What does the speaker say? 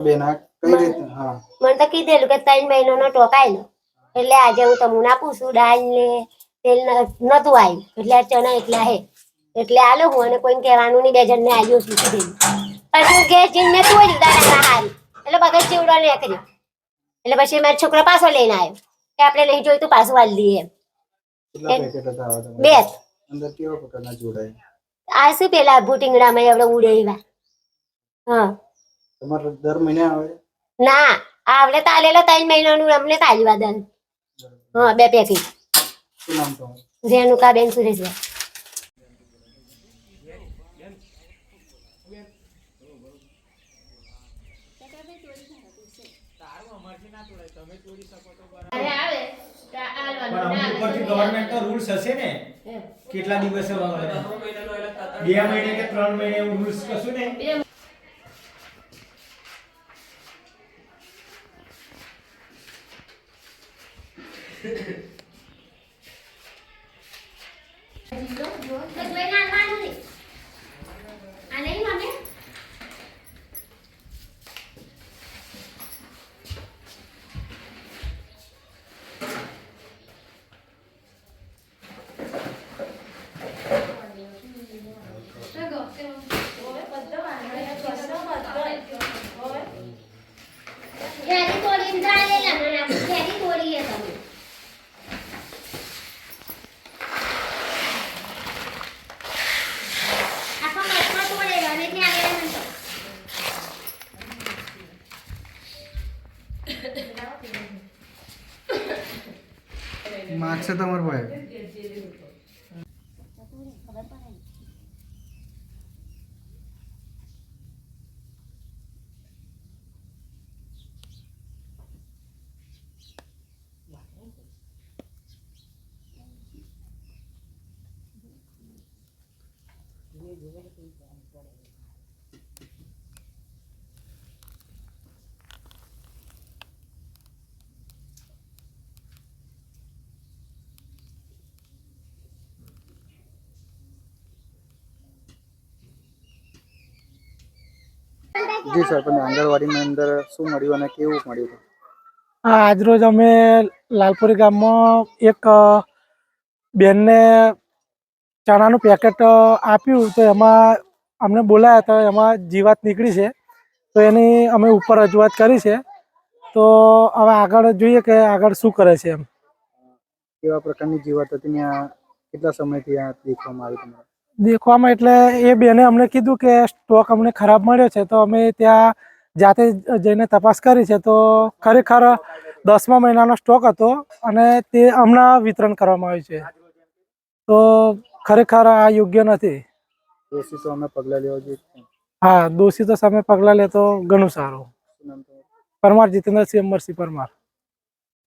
બેન આ કઈ રીતે? હા. મને તો કીધેલું કે ત્રણ મહિનાનો ટોકાયેલો એટલે આજે હું તમને આપું છું દાળ ને તેલ ન- નતું આવ્યું એટલે આ ચણા એટલા હે. એટલે આલો હું અને કોઈને કહેવાનું નહીં બે જણને આવ્યું છું કીધેલું પછી ઘેર જઈને મેં તોડ્યું દાડા હારી એટલે બધા ચીવડો નીકળ્યો એટલે પછી મારો છોકરો પાછો લઈને આવ્યો. કે આપણે નહીં જોયું તો પાછું વાળી દઈએ એમ. કેટલા એ- પેકેટ હતા આવા તમારે? બે. અંદર કેવા પ્રકારના જોડાય? આ શું પેલા ભૂટીંગડામાં એવડે ઉડે એવા? હા. તમારે દર મહિને આવે? ના આવડે તાલેલો ત્રણ મહિનાનું અમને તાલ્યું આ હા બે પેકેટ શું નામ તમારું? રેણુકાબેન સુરેશભાઈ. પણ અમુક ઉપરથી ગવર્મેન્ટ રૂલ્સ હશે ને? કેટલા દિવસે બે મહિને કે ત્રણ મહિને રૂલ્સ કશું ને? જીરો જો માર્ક્સ છે તમારા ભાઈ? જી સર પણ આંગણવાડીની અંદર શું મળ્યું અને કેવું મળ્યું આજરોજ અમે લાલપુરી ગામમાં એક બેનને ચણાનું પેકેટ આપ્યું. તો એમાં અમને બોલાયા તો એમાં જીવાત નીકળી છે. તો એની અમે ઉપર રજૂઆત કરી છે. તો હવે આગળ જોઈએ કે આગળ શું કરે છે એમ. કેવા પ્રકારની જીવાત હતી ત્યાં કેટલા સમયથી આ દેખવામાં આવી તમારે? દેખવામાં એટલે એ બેને અમને કીધું કે સ્ટોક અમને ખરાબ મળ્યો છે તો અમે ત્યાં જાતે જઈને તપાસ કરી છે તો ખરેખર દસમા મહિનાનો સ્ટોક હતો અને તે હમણાં વિતરણ કરવામાં આવ્યું છે. તો ખરેખર આ યોગ્ય નથી. દોષી તો અમે પગલાં લેવા જોઈએ હા દોષિતો સામે પગલાં લે તો ઘણું સારું. પરમાર જીતેન્દ્રસિંહ અમરસિંહ પરમાર.